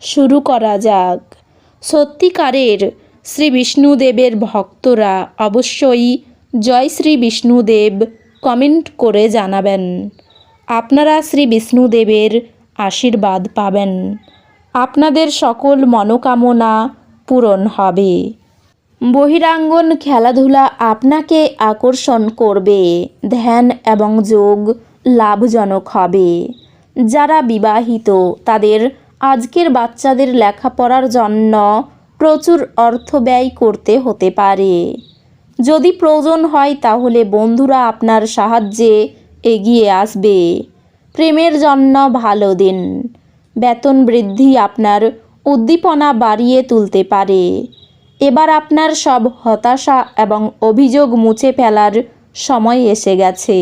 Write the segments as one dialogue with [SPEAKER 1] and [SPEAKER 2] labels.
[SPEAKER 1] শুরু করা যাক। সত্যিকারের শ্রী বিষ্ণুদেবের ভক্তরা অবশ্যই জয় শ্রী বিষ্ণুদেব কমেন্ট করে জানাবেন। আপনারা শ্রী বিষ্ণুদেবের আশীর্বাদ পাবেন। আপনাদের সকল মনোকামনা পূরণ হবে। বহিরাঙ্গন খেলাধুলা আপনাকে আকর্ষণ করবে, ধ্যান এবং যোগ লাভজনক হবে। যারা বিবাহিত, তাদের আজকের বাচ্চাদের লেখাপড়ার জন্য প্রচুর অর্থ ব্যয় করতে হতে পারে। যদি প্রয়োজন হয় তাহলে বন্ধুরা আপনার সাহায্যে এগিয়ে আসবে। প্রেমের জন্য ভালো দিন। বেতন বৃদ্ধি আপনার উদ্দীপনা বাড়িয়ে তুলতে পারে। এবার আপনার সব হতাশা এবং অভিযোগ মুছে ফেলার সময় এসে গেছে।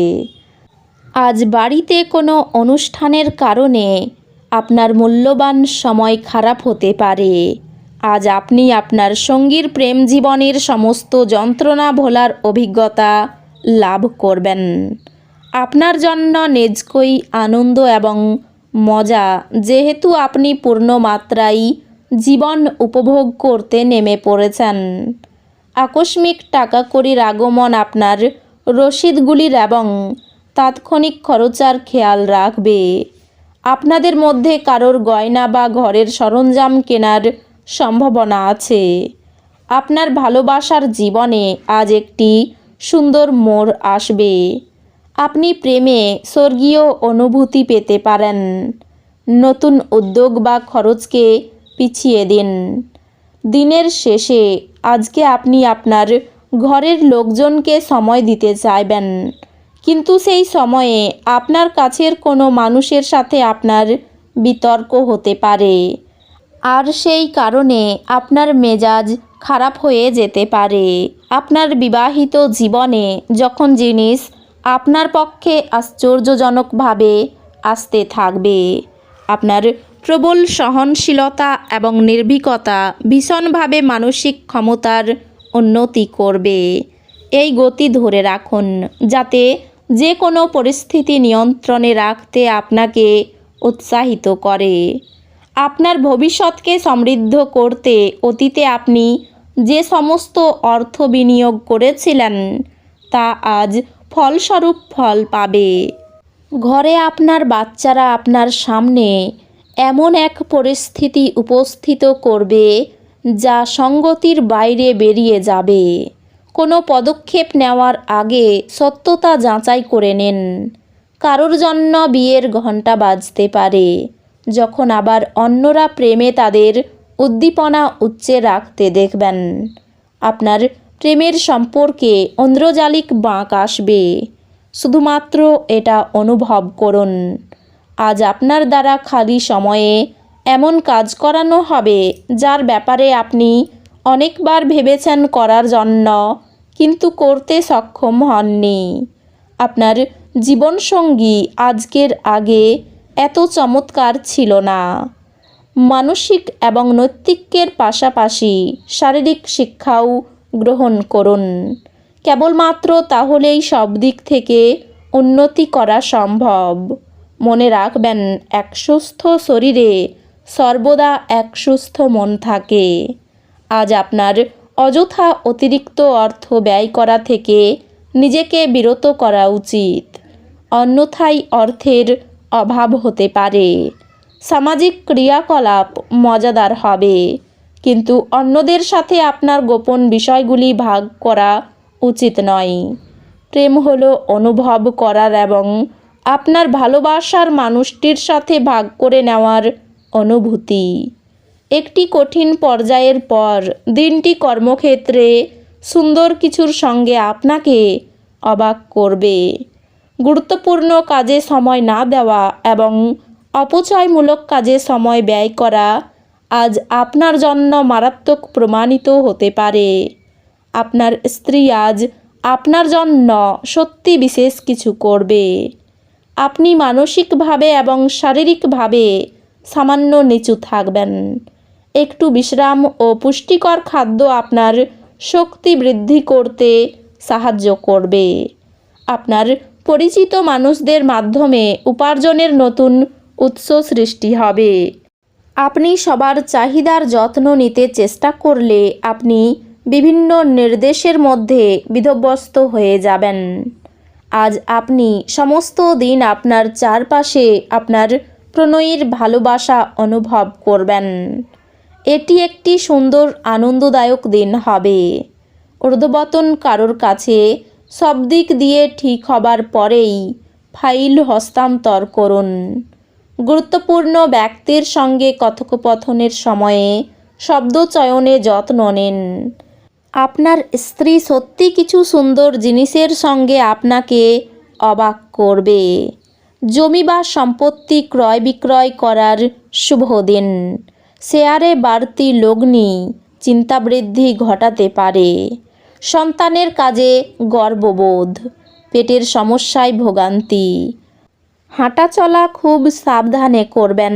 [SPEAKER 1] আজ বাড়িতে কোনো অনুষ্ঠানের কারণে আপনার মূল্যবান সময় খারাপ হতে পারে। আজ আপনি আপনার সঙ্গীর প্রেম জীবনের সমস্ত যন্ত্রণা ভোলার অভিজ্ঞতা লাভ করবেন। আপনার জন্য নেজকই আনন্দ এবং মজা, যেহেতু আপনি পূর্ণ মাত্রায় জীবন উপভোগ করতে নেমে পড়েছেন। আকস্মিক টাকা কড়ির আগমন আপনার রসিদগুলির এবং তাৎক্ষণিক খরচার খেয়াল রাখবে। আপনাদের মধ্যে কারোর গয়না বা ঘরের সরঞ্জাম কেনার সম্ভাবনা আছে। আপনার ভালোবাসার জীবনে আজ একটি সুন্দর মোড় আসবে। আপনি প্রেমে স্বর্গীয় অনুভূতি পেতে পারেন। নতুন উদ্যোগ বা খরচকে পিছিয়ে দিন। দিনের শেষে আজকে আপনি আপনার ঘরের লোকজনকে সময় দিতে চাইবেন। কিন্তু সেই সময়ে আপনার কাছের কোনো মানুষের সাথে আপনার বিতর্ক হতে পারে। আর সেই কারণে আপনার মেজাজ খারাপ হয়ে যেতে পারে। আপনার বিবাহিত জীবনে যখন জিনিস আপনার পক্ষে আশ্চর্যজনকভাবে আসতে থাকবে, আপনার প্রবল সহনশীলতা এবং নির্ভীকতা ভীষণভাবে মানসিক ক্ষমতার উন্নতি করবে। এই গতি ধরে রাখুন, যাতে যে কোনো পরিস্থিতি নিয়ন্ত্রণে রাখতে আপনাকে উৎসাহিত করে। আপনার ভবিষ্যৎকে সমৃদ্ধ করতে অতীতে আপনি যে সমস্ত অর্থ বিনিয়োগ করেছিলেন, তা আজ ফলস্বরূপ ফল পাবে। ঘরে আপনার বাচ্চারা আপনার সামনে এমন এক পরিস্থিতি উপস্থিত করবে যা সঙ্গতির বাইরে বেরিয়ে যাবে। কোনো পদক্ষেপ নেওয়ার আগে সত্যতা যাচাই করে নেন। কারোর জন্য বিয়ের ঘণ্টা বাজতে পারে। যখন আবার অন্যরা প্রেমে তাদের উদ্দীপনা উচ্চে রাখতে দেখবেন। আপনার প্রেমের সম্পর্কে ঐন্দ্রজালিক বাঁক আসবে। শুধুমাত্র এটা অনুভব করুন। আজ আপনার দ্বারা খালি সময়ে এমন কাজ করানো হবে, যার ব্যাপারে আপনি অনেকবার ভেবেছেন করার জন্য কিন্তু করতে সক্ষম হননি। আপনার জীবনসঙ্গী আজকের আগে এত চমৎকার ছিল না। মানসিক এবং নৈতিকের পাশাপাশি শারীরিক শিক্ষাও গ্রহণ করুন। কেবলমাত্র তাহলেই সব দিক থেকে উন্নতি করা সম্ভব। মনে রাখবেন, এক সুস্থ শরীরে সর্বদা এক সুস্থ মন থাকে। আজ আপনার অযথা অতিরিক্ত অর্থ ব্যয় করা থেকে নিজেকে বিরত করা উচিত। অন্যথায় অর্থের অভাব হতে পারে। সামাজিক ক্রিয়াকলাপ মজাদার হবে। কিন্তু অন্যদের সাথে আপনার গোপন বিষয়গুলি ভাগ করা উচিত নয়। প্রেম হলো অনুভব করার এবং আপনার ভালোবাসার মানুষটির সাথে ভাগ করে নেওয়ার অনুভূতি। একটি কঠিন পর্যায়ের পর দিনটি কর্মক্ষেত্রে সুন্দর কিছুর সঙ্গে আপনাকে অবাক করবে। গুরুত্বপূর্ণ কাজে সময় না দেওয়া এবং অপচয়মূলক কাজে সময় ব্যয় করা আজ আপনার জন্য মারাত্মক প্রমাণিত হতে পারে। আপনার স্ত্রী আজ আপনার জন্য সত্যি বিশেষ কিছু করবে। আপনি মানসিকভাবে এবং শারীরিকভাবে সামান্য নিচু থাকবেন। একটু বিশ্রাম ও পুষ্টিকর খাদ্য আপনার শক্তি বৃদ্ধি করতে সাহায্য করবে। আপনার পরিচিত মানুষদের মাধ্যমে উপার্জনের নতুন উৎস সৃষ্টি হবে। আপনি সবার চাহিদার যত্ন নিতে চেষ্টা করলে আপনি বিভিন্ন নির্দেশের মধ্যে বিধব্যস্ত হয়ে যাবেন। আজ আপনি সমস্ত দিন আপনার চারপাশে আপনার প্রণয়ীর ভালোবাসা অনুভব করবেন। এটি একটি সুন্দর আনন্দদায়ক দিন হবে। ঊর্ধ্ববতন কারোর কাছে সব দিক দিয়ে ঠিক হবার পরেই ফাইল হস্তান্তর করুন। গুরুত্বপূর্ণ ব্যক্তির সঙ্গে কথোপকথনের সময়ে শব্দ চয়নে যত্ন নেন। আপনার স্ত্রী সত্যি কিছু সুন্দর জিনিসের সঙ্গে আপনাকে অবাক করবে। জমি বা সম্পত্তি ক্রয় বিক্রয় করার শুভ দিন। শেয়ারে বাড়তি লগ্নি চিন্তাবৃদ্ধি ঘটাতে পারে। সন্তানের কাজে গর্ববোধ, পেটের সমস্যায় ভোগান্তি। হাঁটাচলা খুব সাবধানে করবেন।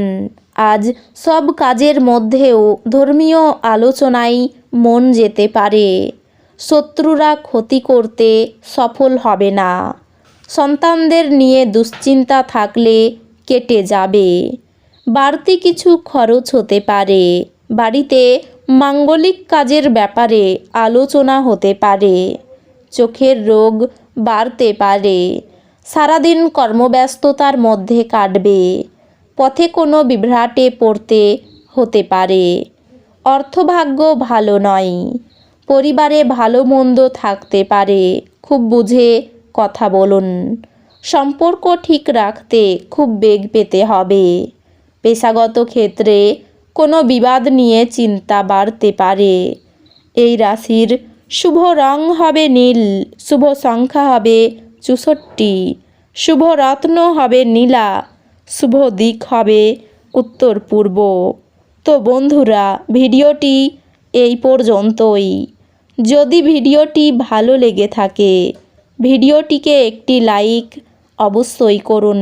[SPEAKER 1] আজ সব কাজের মধ্যেও ধর্মীয় আলোচনায় মন যেতে পারে। শত্রুরা ক্ষতি করতে সফল হবে না। সন্তানদের নিয়ে দুশ্চিন্তা থাকলে কেটে যাবে। বাড়তি কিছু খরচ হতে পারে। বাড়িতে মাঙ্গলিক কাজের ব্যাপারে আলোচনা হতে পারে। চোখের রোগ বাড়তে পারে। সারাদিন কর্মব্যস্ততার মধ্যে কাটবে। পথে কোনো বিভ্রাটে পড়তে হতে পারে। অর্থভাগ্য ভালো নয়। পরিবারে ভালো মন্দ থাকতে পারে। খুব বুঝে কথা বলুন। সম্পর্ক ঠিক রাখতে খুব বেগ পেতে হবে। পেশাগত ক্ষেত্রে কোনো বিবাদ নিয়ে চিন্তা বাড়তে পারে। এই রাশির শুভ রং হবে নীল, শুভ সংখ্যা হবে চৌষট্টি, শুভ রত্ন হবে নীলা, শুভ দিক হবে উত্তর পূর্ব। তো বন্ধুরা, ভিডিওটি এই পর্যন্তই। যদি ভিডিওটি ভালো লেগে থাকে, ভিডিওটিকে একটি লাইক অবশ্যই করুন।